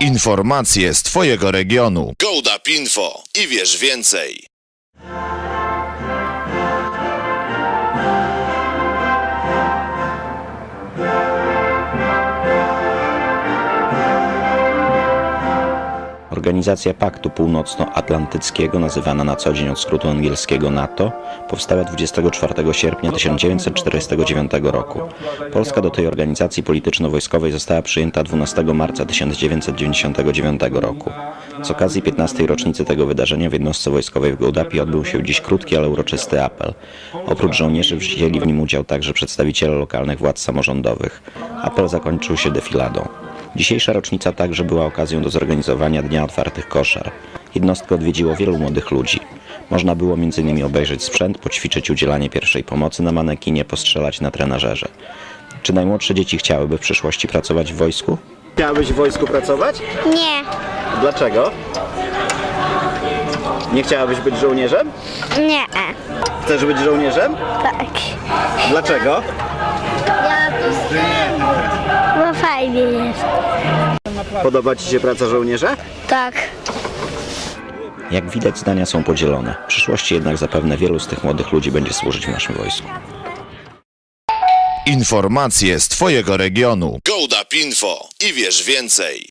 Informacje z Twojego regionu. Gołdap Info i wiesz więcej. Organizacja Paktu Północnoatlantyckiego, nazywana na co dzień od skrótu angielskiego NATO, powstała 24 sierpnia 1949 roku. Polska do tej organizacji polityczno-wojskowej została przyjęta 12 marca 1999 roku. Z okazji 15. rocznicy tego wydarzenia w jednostce wojskowej w Gołdapie odbył się dziś krótki, ale uroczysty apel. Oprócz żołnierzy wzięli w nim udział także przedstawiciele lokalnych władz samorządowych. Apel zakończył się defiladą. Dzisiejsza rocznica także była okazją do zorganizowania Dnia Otwartych Koszar. Jednostkę odwiedziło wielu młodych ludzi. Można było m.in. obejrzeć sprzęt, poćwiczyć udzielanie pierwszej pomocy na manekinie, postrzelać na trenażerze. Czy najmłodsze dzieci chciałyby w przyszłości pracować w wojsku? Chciałabyś w wojsku pracować? Nie, Dlaczego? Nie chciałabyś być żołnierzem? nie, Chcesz być żołnierzem? tak. Dlaczego? Bo fajnie jest. Podoba Ci się praca żołnierza? Tak. Jak widać zdania są podzielone. W przyszłości jednak zapewne wielu z tych młodych ludzi będzie służyć w naszym wojsku. Informacje z Twojego regionu. Gołdap Info i wiesz więcej.